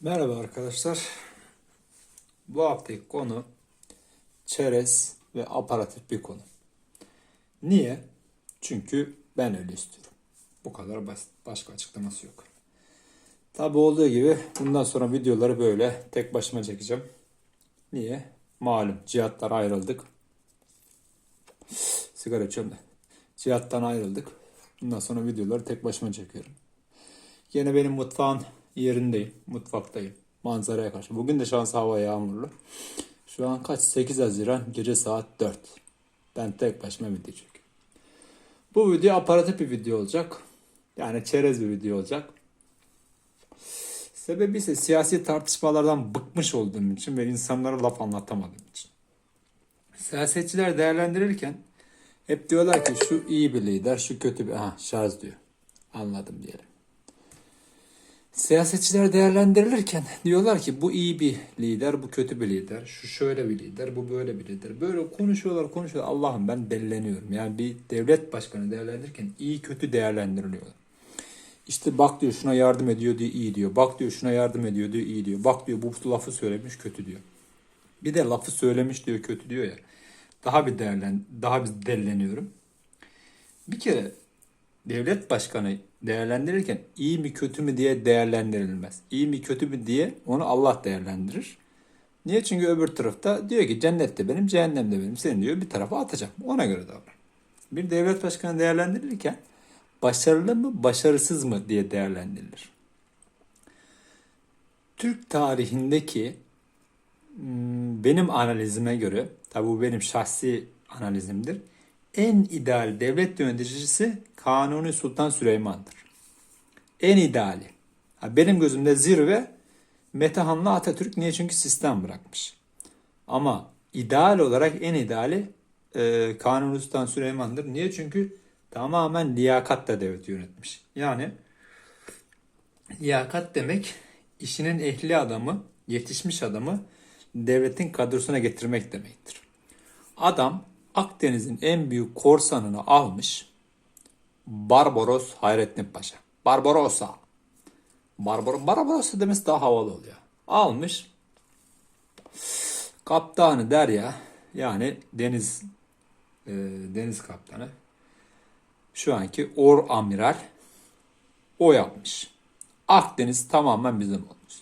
Merhaba arkadaşlar. Bu haftaki konu çerez ve aparatif bir konu. Niye? Çünkü ben öyle istiyorum. Bu kadar basit. Başka açıklaması yok. Tabi olduğu gibi bundan sonra videoları böyle tek başıma çekeceğim. Niye? Malum cihatlar ayrıldık. Sigara içiyorum da. Cihattan ayrıldık. Bundan sonra videoları tek başıma çekiyorum. Yine benim mutfağın yerindeyim. Mutfaktayım. Manzaraya karşı. Bugün de şans hava yağmurlu. Şu an kaç? 8 Haziran gece saat 4. Ben tek başıma video çekiyorum. Bu video aparatif bir video olacak. Yani çerez bir video olacak. Sebebi ise siyasi tartışmalardan bıkmış olduğum için ve insanlara laf anlatamadığım için. Siyasetçiler değerlendirirken hep diyorlar ki şu iyi bir lider, şu kötü bir... Aha şarj diyor. Anladım diyelim. Siyasetçiler değerlendirilirken diyorlar ki bu iyi bir lider, bu kötü bir lider, şu şöyle bir lider, bu böyle bir lider. Böyle konuşuyorlar, konuşuyorlar. Allah'ım ben delileniyorum. Yani bir devlet başkanı değerlendirirken iyi kötü değerlendiriliyorlar. İşte bak diyor şuna yardım ediyor diye iyi diyor. Bak diyor şuna yardım ediyor diyor iyi diyor. Bak diyor bu lafı söylemiş kötü diyor. Bir de lafı söylemiş diyor kötü diyor ya. Daha bir değerlen daha bir delileniyorum. Bir kere devlet başkanı değerlendirirken iyi mi kötü mü diye değerlendirilmez. İyi mi kötü mü diye onu Allah değerlendirir. Niye? Çünkü öbür tarafta diyor ki cennette benim, cehennemde benim. Seni diyor bir tarafa atacağım. Ona göre davran. Bir devlet başkanı değerlendirirken başarılı mı, başarısız mı diye değerlendirilir. Türk tarihindeki hmm, benim analizime göre, tabi bu benim şahsi analizimdir en ideal devlet yöneticisi Kanuni Sultan Süleyman'dır. En ideali. Benim gözümde zirve Metehanlı Atatürk. Niye? Çünkü sistem bırakmış. Ama ideal olarak en ideali e, Kanuni Sultan Süleyman'dır. Niye? Çünkü tamamen liyakatla devlet yönetmiş. Yani liyakat demek işinin ehli adamı, yetişmiş adamı devletin kadrosuna getirmek demektir. Adam Akdeniz'in en büyük korsanını almış Barbaros Hayrettin Paşa. Barbarossa. Barbar Barbarossa demesi daha havalı oluyor. Almış kaptanı Derya yani deniz e, deniz kaptanı şu anki Or Amiral o yapmış. Akdeniz tamamen bizim olmuş.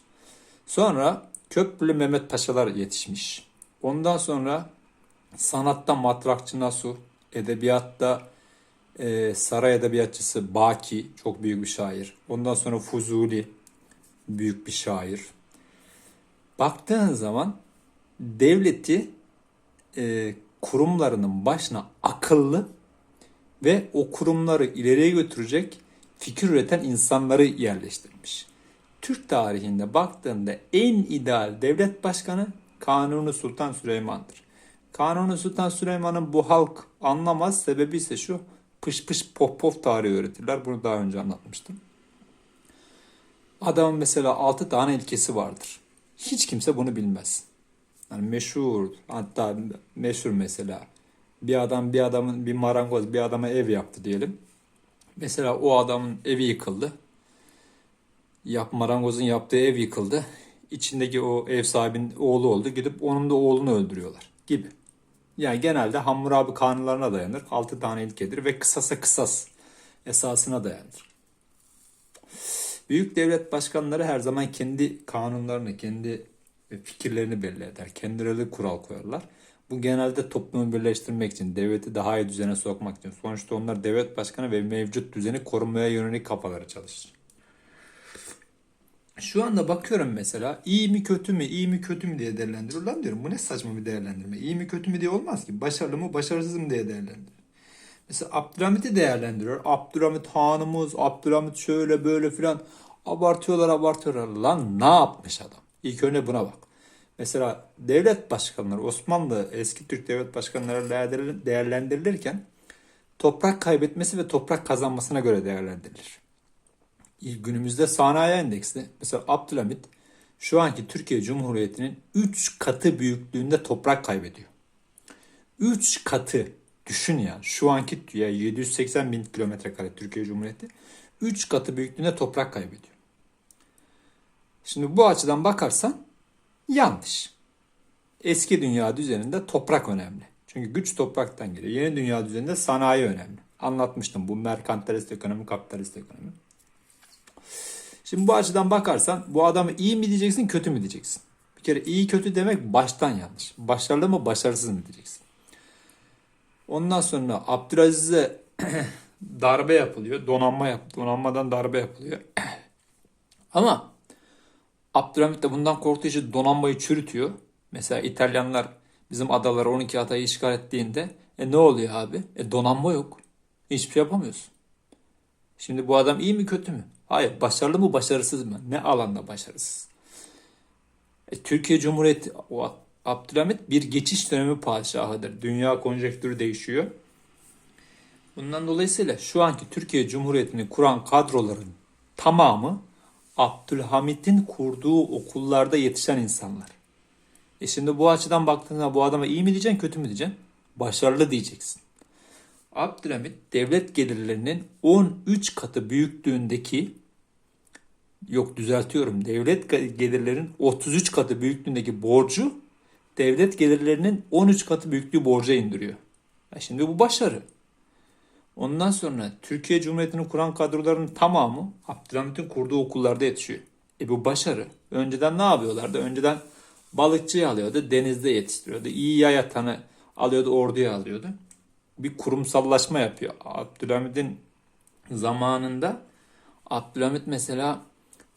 Sonra Köprülü Mehmet Paşalar yetişmiş. Ondan sonra Sanatta matrakçı Nasuh, edebiyatta e, saray edebiyatçısı Baki, çok büyük bir şair. Ondan sonra Fuzuli, büyük bir şair. Baktığın zaman devleti e, kurumlarının başına akıllı ve o kurumları ileriye götürecek fikir üreten insanları yerleştirmiş. Türk tarihinde baktığında en ideal devlet başkanı Kanuni Sultan Süleyman'dır. Kanuni Sultan Süleyman'ın bu halk anlamaz sebebi ise şu pış pış pop pop tarihi öğretirler. Bunu daha önce anlatmıştım. Adamın mesela 6 tane ilkesi vardır. Hiç kimse bunu bilmez. Yani meşhur hatta meşhur mesela bir adam bir adamın bir marangoz bir adama ev yaptı diyelim. Mesela o adamın evi yıkıldı. Yap, marangozun yaptığı ev yıkıldı. İçindeki o ev sahibinin oğlu oldu. Gidip onun da oğlunu öldürüyorlar gibi. Yani genelde Hammurabi kanunlarına dayanır. 6 tane ilkedir ve kısasa kısas esasına dayanır. Büyük devlet başkanları her zaman kendi kanunlarını, kendi fikirlerini belli eder. Kendileri kural koyarlar. Bu genelde toplumu birleştirmek için, devleti daha iyi düzene sokmak için. Sonuçta onlar devlet başkanı ve mevcut düzeni korumaya yönelik kafaları çalışır. Şu anda bakıyorum mesela iyi mi kötü mü iyi mi kötü mü diye değerlendiriyor. Lan diyorum bu ne saçma bir değerlendirme. İyi mi kötü mü diye olmaz ki. Başarılı mı başarısız mı diye değerlendiriyor. Mesela Abdülhamit'i değerlendiriyor. Abdülhamit hanımız, Abdülhamit şöyle böyle filan abartıyorlar abartıyorlar. Lan ne yapmış adam? İlk önce buna bak. Mesela devlet başkanları, Osmanlı eski Türk devlet başkanları değerlendirilirken toprak kaybetmesi ve toprak kazanmasına göre değerlendirilir günümüzde sanayi endeksi mesela Abdülhamit şu anki Türkiye Cumhuriyeti'nin 3 katı büyüklüğünde toprak kaybediyor. 3 katı düşün ya şu anki ya 780 bin kilometre kare Türkiye Cumhuriyeti 3 katı büyüklüğünde toprak kaybediyor. Şimdi bu açıdan bakarsan yanlış. Eski dünya düzeninde toprak önemli. Çünkü güç topraktan geliyor. Yeni dünya düzeninde sanayi önemli. Anlatmıştım bu merkantilist ekonomi, kapitalist ekonomi. Şimdi bu açıdan bakarsan bu adamı iyi mi diyeceksin, kötü mü diyeceksin? Bir kere iyi kötü demek baştan yanlış. Başarılı mı, başarısız mı diyeceksin. Ondan sonra Abdülaziz'e darbe yapılıyor. Donanma yap, donanmadan darbe yapılıyor. Ama Abdülhamit de bundan korktuğu için donanmayı çürütüyor. Mesela İtalyanlar bizim adaları 12 adayı işgal ettiğinde e ne oluyor abi? E donanma yok. Hiçbir şey yapamıyorsun. Şimdi bu adam iyi mi kötü mü? Hayır. Başarılı mı başarısız mı? Ne alanda başarısız? E, Türkiye Cumhuriyeti o Abdülhamit bir geçiş dönemi padişahıdır. Dünya konjektürü değişiyor. Bundan dolayısıyla şu anki Türkiye Cumhuriyeti'ni kuran kadroların tamamı Abdülhamit'in kurduğu okullarda yetişen insanlar. E şimdi bu açıdan baktığında bu adama iyi mi diyeceksin, kötü mü diyeceksin? Başarılı diyeceksin. Abdülhamit devlet gelirlerinin 13 katı büyüklüğündeki yok düzeltiyorum devlet gelirlerinin 33 katı büyüklüğündeki borcu devlet gelirlerinin 13 katı büyüklüğü borca indiriyor. Ya şimdi bu başarı. Ondan sonra Türkiye Cumhuriyeti'ni kuran kadroların tamamı Abdülhamit'in kurduğu okullarda yetişiyor. E bu başarı. Önceden ne yapıyorlardı? Önceden balıkçıyı alıyordu, denizde yetiştiriyordu. İyi yay atanı alıyordu, orduya alıyordu. Bir kurumsallaşma yapıyor. Abdülhamit'in zamanında Abdülhamit mesela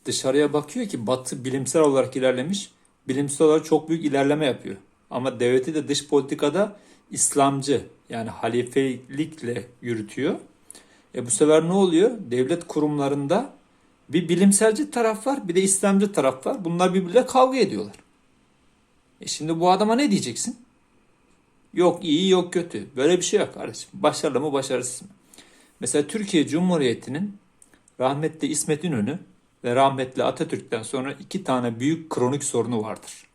dışarıya bakıyor ki Batı bilimsel olarak ilerlemiş. Bilimsel olarak çok büyük ilerleme yapıyor. Ama devleti de dış politikada İslamcı yani halifelikle yürütüyor. E bu sefer ne oluyor? Devlet kurumlarında bir bilimselci taraf var bir de İslamcı taraf var. Bunlar birbirle kavga ediyorlar. E şimdi bu adama ne diyeceksin? Yok iyi yok kötü. Böyle bir şey yok kardeşim. Başarılı mı başarısız mı? Mesela Türkiye Cumhuriyeti'nin rahmetli İsmet İnönü ve rahmetli Atatürk'ten sonra iki tane büyük kronik sorunu vardır.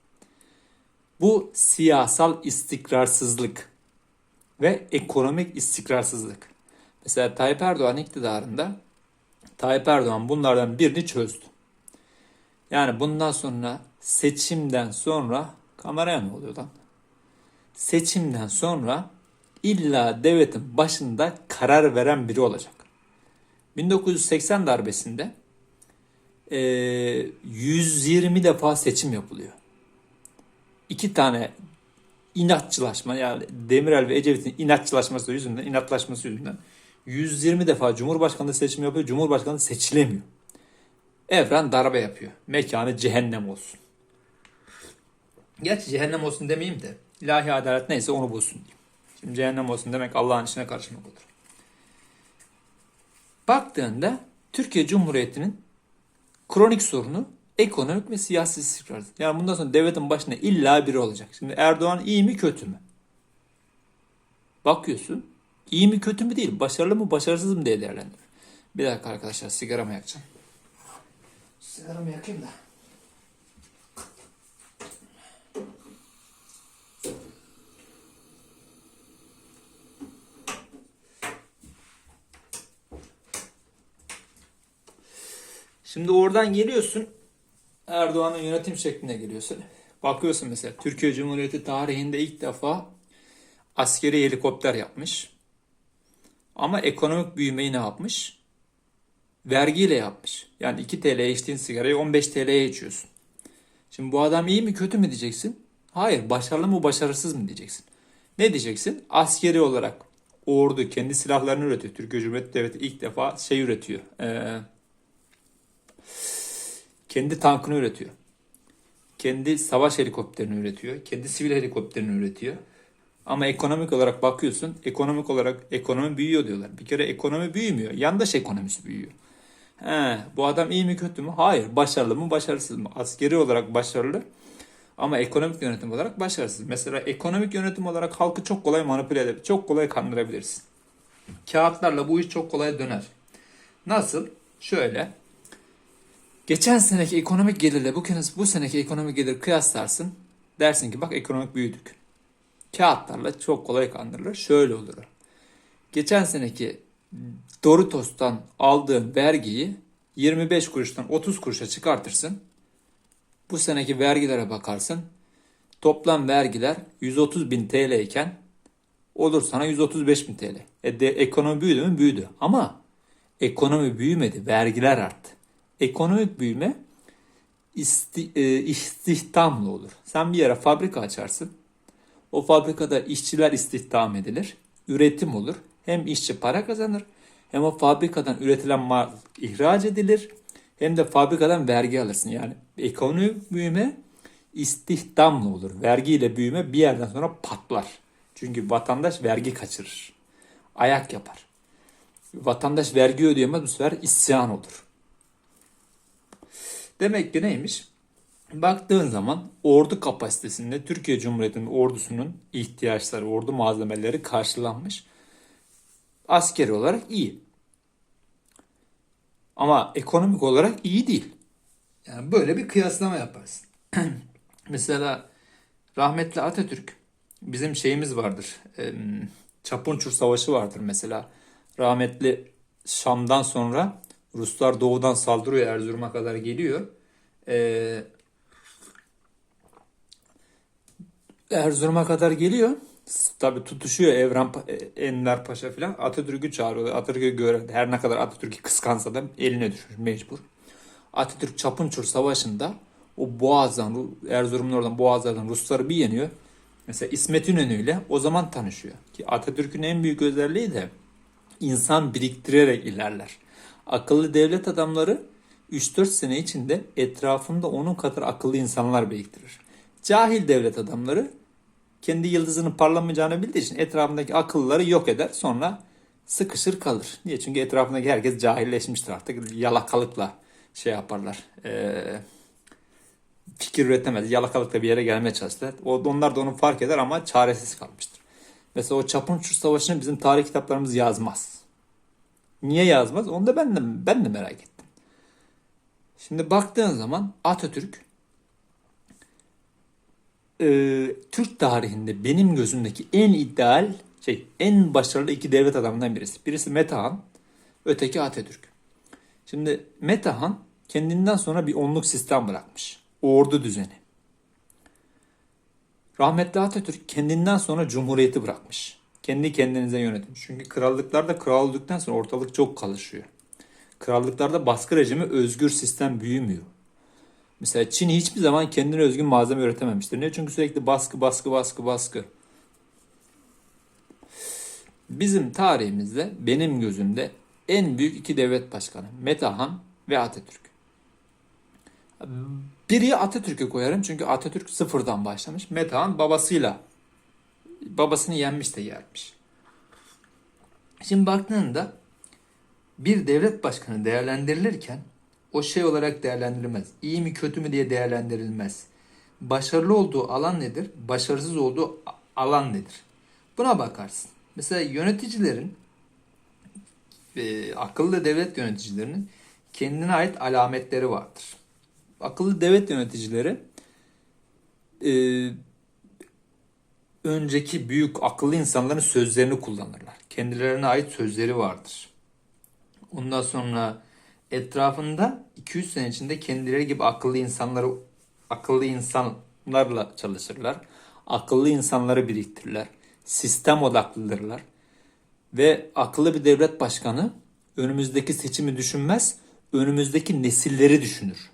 Bu siyasal istikrarsızlık ve ekonomik istikrarsızlık. Mesela Tayyip Erdoğan iktidarında Tayyip Erdoğan bunlardan birini çözdü. Yani bundan sonra seçimden sonra kameraya ne oluyor lan? Seçimden sonra illa devletin başında karar veren biri olacak. 1980 darbesinde 120 defa seçim yapılıyor. İki tane inatçılaşma yani Demirel ve Ecevit'in inatçılaşması yüzünden, inatlaşması yüzünden 120 defa Cumhurbaşkanlığı seçimi yapıyor. Cumhurbaşkanı seçilemiyor. Evren darbe yapıyor. Mekanı cehennem olsun. Gerçi cehennem olsun demeyeyim de ilahi adalet neyse onu bulsun diyeyim. Şimdi cehennem olsun demek Allah'ın işine karışmak olur. Baktığında Türkiye Cumhuriyeti'nin kronik sorunu ekonomik ve siyasi istikrar. Yani bundan sonra devletin başında illa biri olacak. Şimdi Erdoğan iyi mi kötü mü? Bakıyorsun iyi mi kötü mü değil, başarılı mı başarısız mı diye değerlendir. Bir dakika arkadaşlar sigaramı yakacağım. Sigaramı yakayım da. Şimdi oradan geliyorsun. Erdoğan'ın yönetim şekline geliyorsun. Bakıyorsun mesela Türkiye Cumhuriyeti tarihinde ilk defa askeri helikopter yapmış. Ama ekonomik büyümeyi ne yapmış? Vergiyle yapmış. Yani 2 TL'ye içtiğin sigarayı 15 TL'ye içiyorsun. Şimdi bu adam iyi mi kötü mü diyeceksin? Hayır. Başarılı mı başarısız mı diyeceksin. Ne diyeceksin? Askeri olarak ordu kendi silahlarını üretiyor. Türkiye Cumhuriyeti Devleti ilk defa şey üretiyor. Ee, kendi tankını üretiyor. Kendi savaş helikopterini üretiyor. Kendi sivil helikopterini üretiyor. Ama ekonomik olarak bakıyorsun, ekonomik olarak ekonomi büyüyor diyorlar. Bir kere ekonomi büyümüyor. Yandaş ekonomisi büyüyor. He, bu adam iyi mi kötü mü? Hayır. Başarılı mı başarısız mı? Askeri olarak başarılı ama ekonomik yönetim olarak başarısız. Mesela ekonomik yönetim olarak halkı çok kolay manipüle edebilir. Çok kolay kandırabilirsin. Kağıtlarla bu iş çok kolay döner. Nasıl? Şöyle. Geçen seneki ekonomik gelirle bu, bu seneki ekonomik gelir kıyaslarsın. Dersin ki bak ekonomik büyüdük. Kağıtlarla çok kolay kandırılır. Şöyle olur. Geçen seneki Doritos'tan aldığın vergiyi 25 kuruştan 30 kuruşa çıkartırsın. Bu seneki vergilere bakarsın. Toplam vergiler 130 bin TL iken olur sana 135 bin TL. E de, ekonomi büyüdü mü? Büyüdü. Ama ekonomi büyümedi. Vergiler arttı. Ekonomik büyüme isti, e, istihdamla olur. Sen bir yere fabrika açarsın. O fabrikada işçiler istihdam edilir. Üretim olur. Hem işçi para kazanır hem o fabrikadan üretilen mal ihraç edilir. Hem de fabrikadan vergi alırsın. Yani ekonomik büyüme istihdamla olur. Vergiyle büyüme bir yerden sonra patlar. Çünkü vatandaş vergi kaçırır. Ayak yapar. Vatandaş vergi ödeyemez bu sefer isyan olur. Demek ki neymiş? Baktığın zaman ordu kapasitesinde Türkiye Cumhuriyeti'nin ordusunun ihtiyaçları, ordu malzemeleri karşılanmış. Askeri olarak iyi. Ama ekonomik olarak iyi değil. Yani böyle bir kıyaslama yaparsın. Mesela rahmetli Atatürk bizim şeyimiz vardır. Çapunçur Savaşı vardır mesela. Rahmetli Şam'dan sonra Ruslar doğudan saldırıyor Erzurum'a kadar geliyor. Ee, Erzurum'a kadar geliyor. Tabi tutuşuyor Evren e, Enver Paşa falan. Atatürk'ü çağırıyorlar. Atatürk'ü gören her ne kadar Atatürk'ü kıskansa da eline düşmüş mecbur. Atatürk Çapınçur Savaşı'nda o Boğaz'dan, Ru- Erzurum'un oradan Boğazlardan Rusları bir yeniyor. Mesela İsmet İnönü ile o zaman tanışıyor. Ki Atatürk'ün en büyük özelliği de insan biriktirerek ilerler. Akıllı devlet adamları 3-4 sene içinde etrafında onun kadar akıllı insanlar biriktirir. Cahil devlet adamları kendi yıldızının parlamayacağını bildiği için etrafındaki akıllıları yok eder. Sonra sıkışır kalır. Niye? Çünkü etrafındaki herkes cahilleşmiştir artık. Yalakalıkla şey yaparlar. Ee, fikir üretemez. Yalakalıkla bir yere gelmeye çalışırlar. O, onlar da onu fark eder ama çaresiz kalmıştır. Mesela o Çapınçur Savaşı'nı bizim tarih kitaplarımız yazmaz. Niye yazmaz? Onu da ben de, ben de merak ettim. Şimdi baktığın zaman Atatürk e, Türk tarihinde benim gözümdeki en ideal şey en başarılı iki devlet adamından birisi. Birisi Metehan, öteki Atatürk. Şimdi Metehan kendinden sonra bir onluk sistem bırakmış. Ordu düzeni. Rahmetli Atatürk kendinden sonra cumhuriyeti bırakmış. Kendi kendinize yönetin. Çünkü krallıklarda kral olduktan sonra ortalık çok kalışıyor. Krallıklarda baskı rejimi özgür sistem büyümüyor. Mesela Çin hiçbir zaman kendine özgün malzeme üretememiştir. Ne? Çünkü sürekli baskı, baskı, baskı, baskı. Bizim tarihimizde benim gözümde en büyük iki devlet başkanı Metehan ve Atatürk. Biri Atatürk'e koyarım çünkü Atatürk sıfırdan başlamış. Metehan babasıyla babasını yenmiş de gelmiş. Şimdi baktığında bir devlet başkanı değerlendirilirken o şey olarak değerlendirilmez. İyi mi kötü mü diye değerlendirilmez. Başarılı olduğu alan nedir? Başarısız olduğu alan nedir? Buna bakarsın. Mesela yöneticilerin e, akıllı devlet yöneticilerinin kendine ait alametleri vardır. Akıllı devlet yöneticileri e, önceki büyük akıllı insanların sözlerini kullanırlar. Kendilerine ait sözleri vardır. Ondan sonra etrafında 200 sene içinde kendileri gibi akıllı insanları akıllı insanlarla çalışırlar. Akıllı insanları biriktirirler. Sistem odaklıdırlar. Ve akıllı bir devlet başkanı önümüzdeki seçimi düşünmez, önümüzdeki nesilleri düşünür.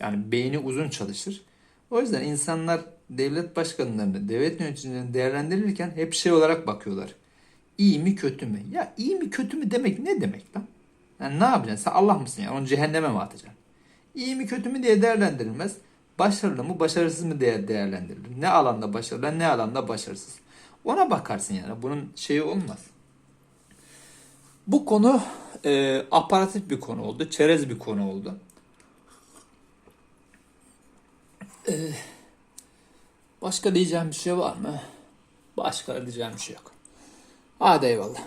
Yani beyni uzun çalışır. O yüzden insanlar devlet başkanlarını, devlet yöneticilerini değerlendirirken hep şey olarak bakıyorlar. İyi mi kötü mü? Ya iyi mi kötü mü demek ne demek lan? Yani ne yapacaksın? Sen Allah mısın ya? Onu cehenneme mi atacaksın? İyi mi kötü mü diye değerlendirilmez. Başarılı mı başarısız mı diye değerlendirilir. Ne alanda başarılı ne alanda başarısız. Ona bakarsın yani. Bunun şeyi olmaz. Bu konu e, aparatif bir konu oldu. Çerez bir konu oldu. E, başka diyeceğim bir şey var mı? Başka diyeceğim bir şey yok. Hadi eyvallah.